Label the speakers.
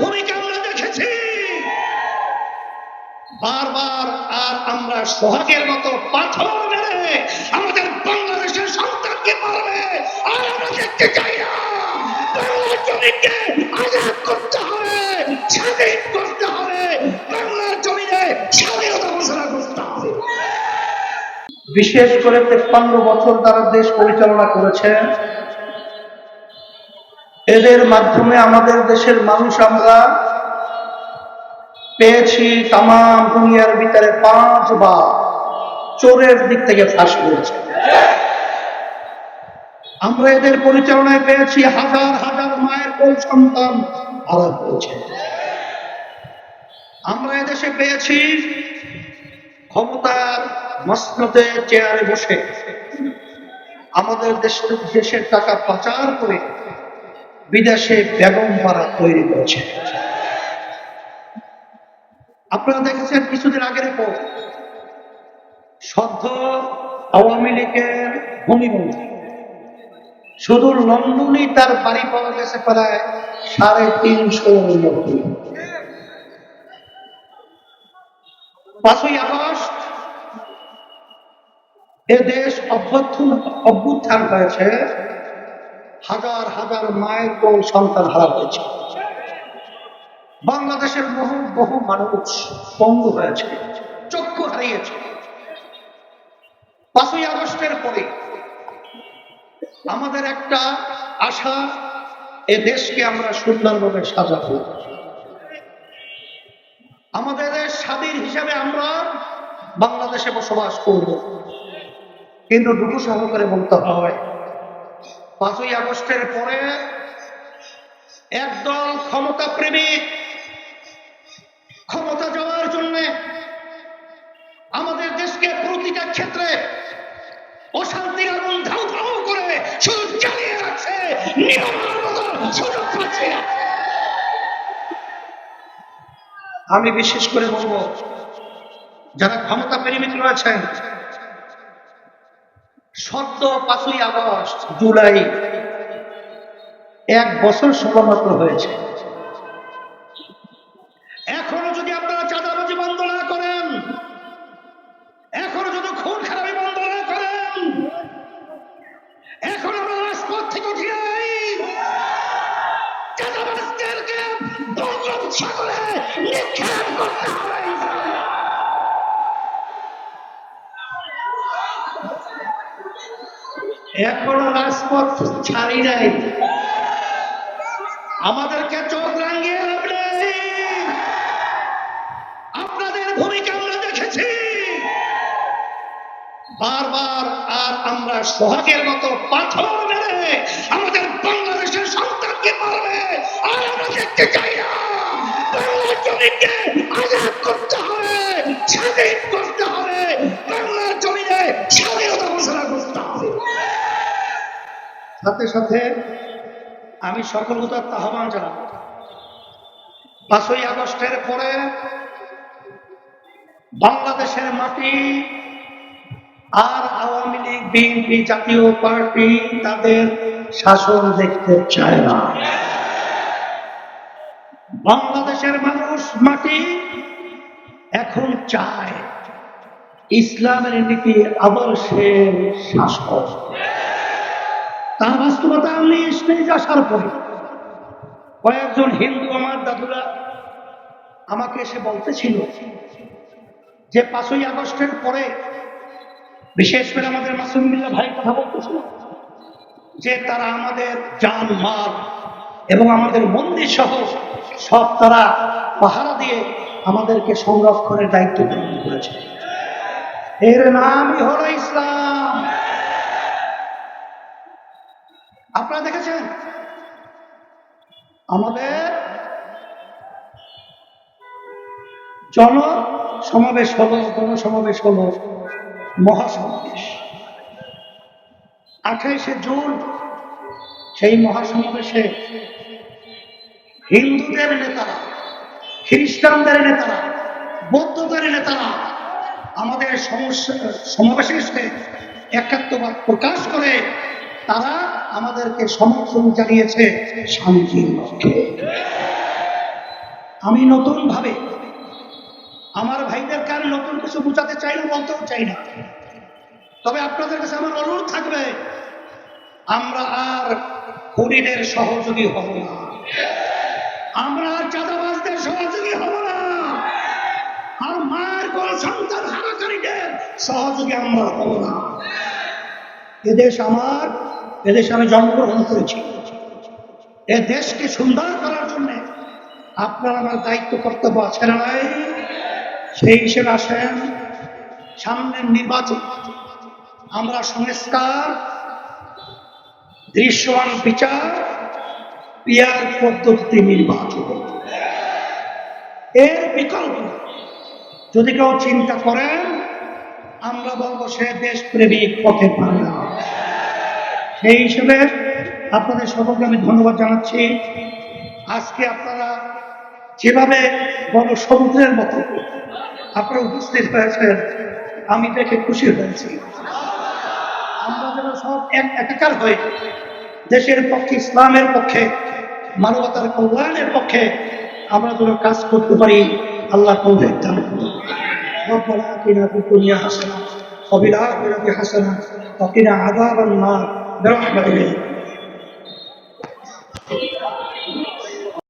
Speaker 1: ভূমিকা আমরা দেখেছি। বারবার আর আমরা সোহাগের মতো পাথর মেরে আমাদের বাংলাদেশের সন্তানকে মারবে। আর আমরা দেখতে চাই না। বাংলার জমিকে আজাদ করতে হবে, স্বাধীন করতে হবে। বাংলার জমিনে স্বাধীনতা ঘোষণা করতে হবে।
Speaker 2: বিশেষ করে তেপ্পান্ন বছর তারা দেশ পরিচালনা করেছেন এদের মাধ্যমে আমাদের দেশের মানুষ আমরা পেয়েছি তাম দুনিয়ার ভিতরে পাঁচবার। চোরের দিক থেকে ফাঁস করেছে। আমরা এদের পরিচালনায় পেয়েছি হাজার হাজার মায়ের কোল সন্তান হারা করেছে। আমরা এদেশে পেয়েছি ক্ষমতার মসনদে চেয়ারে বসে আমাদের দেশের দেশের টাকা পাচার করে বিদেশে বেগম পাড়া তৈরি করেছে। আপনারা দেখেছেন কিছুদিন আগের পর সদ্য আওয়ামী লীগের ভূমিমন্ত্রী শুধু লন্ডনই তার বাড়ি পাওয়া গেছে প্রায় সাড়ে তিনশো মতো পাঁচই আগস্ট এ দেশ অভ্যুত্থান অভ্যুত্থান হয়েছে। হাজার হাজার মায়ের কোল সন্তান হারা হয়েছে। বাংলাদেশের বহু বহু মানুষ পঙ্গু হয়েছে, চক্ষু হারিয়েছে। পাঁচই আগস্টের পরে আমাদের একটা আশা, এ দেশকে আমরা সুন্দরভাবে সাজাবো। আমাদের স্বাধীন হিসাবে আমরা বাংলাদেশে বসবাস করব। কিন্তু দুটো সহকারে বলতে হয় পাঁচই আগস্টের পরে একদল ক্ষমতা প্রেমিক ক্ষমতা যাওয়ার জন্য আমাদের দেশকে প্রতিটা ক্ষেত্রে অশান্তির আগুন ধাউ ধাউ করে শুধু চালিয়ে রাখছে সুযোগ পাচ্ছে। আমি বিশেষ করে বলব, যারা ক্ষমতা প্রেমিক রয়েছেন সদ্য পাঁচই আগস্ট, জুলাই। এক বছর সবেমাত্র হয়েছে। এখনও যদি আপনারা চাঁদাবাজি বন্ধ না করেন, এখনও যদি খুন খারাপি বন্ধ না করেন, এখন আমরা রাজপথ থেকে উঠি নাই নিক্ষেপ করতে হবে। এখনও রাজপথ ছাড়ি নাই। আমাদেরকে চোখ রাঙিয়ে আপনাদের ভূমিকা আমরা দেখেছি। বারবার আর আমরা সোহাগের মতো পাথর মেরে আমাদের বাংলাদেশের সন্তানকে মারবে। আর আমরা দেখতে চাই না। বাংলার জমিকে আজাদ করতে হবে। স্বাধীন করতে হবে বাংলার জমিনে স্বাধীনতা ঘোষণা করতে হবে সাথে সাথে আমি সকল উদাত্ত আহ্বান জানাব। পাঁচই আগস্টের পরে বাংলাদেশের মাটি আর Awami League, BNP Jatiya party তাদের শাসন দেখতে চায় না। বাংলাদেশের মানুষ মাটি এখন চায়। ইসলামের নীতি আদর্শের শাসন তার বাস্তবতা আমি স্টেজ আসার পরে কয়েকজন হিন্দু আমার দাদুরা আমাকে এসে বলতেছিল যে পাঁচই আগস্টের পরে, বিশেষ করে আমাদের মাসুমিল্লা ভাই কথা বলতেছিল, যে তারা আমাদের যান মাল এবং আমাদের মন্দির সহ সব তারা পাহারা দিয়ে আমাদেরকে সংরক্ষণের দায়িত্ব গ্রহণ করেছে। এর নামই হলো ইসলাম আপনারা দেখেছেন আমাদের জন সমাবেশ হলো গণসমাবেশ হলো মহাসমাবেশ। আঠাইশে জুন সেই মহাসমাবেশে হিন্দুদের নেতারা, খ্রিস্টানদের নেতারা, বৌদ্ধদের নেতারা আমাদের সমস্যা সমাবেশে একাত্মবাদ প্রকাশ করে তারা আমাদেরকে সমর্থন জানিয়েছে শান্তির লক্ষ্যে
Speaker 1: আমি নতুন ভাবে আমার ভাইদের কারণে নতুন কিছু বোঝাতে চাই না বলতেও চাই না। তবে আপনাদের কাছে আমার অনুরোধ থাকবে, আমরা আর হরিণের সহযোগী হব না। আমরা আর চাঁদাবাজদের সহযোগী হব না। আর মায়ের কোন সন্তান হারাকারীদের সহযোগী আমরা হব না। এদেশ আমার এদেশে আমি জন্মগ্রহণ করেছি। এ দেশকে সুন্দর করার জন্য আপনার আমার দায়িত্ব, কর্তব্য আছে না নাই? সেই হিসেবে আসেন। সামনের নির্বাচন। আমরা সংস্কার, দৃশ্যমান বিচার, পিয়ার পদ্ধতিতে নির্বাচন এর বিকল্প যদি কেউ চিন্তা করেন, আমরা বলব সে দেশপ্রেমিক পথে পারে না সেই হিসেবে আপনাদের সকলকে আমি ধন্যবাদ জানাচ্ছি আজকে আপনারা যেভাবে বড় সমুদ্রের মতো আপনারা উপস্থিত হয়েছেন আমি দেখে খুশি হয়েছি আমরা যেন সব এক একাকার হয়ে দেশের পক্ষে ইসলামের পক্ষে মানবতার কল্যাণের পক্ষে আমরা যেন কাজ করতে পারি আল্লাহ তৌফিক দান করুন ربنا آتنا في الدنيا حسنة وفي الآخرة حسنة وقنا عذاب النار رحمة إليه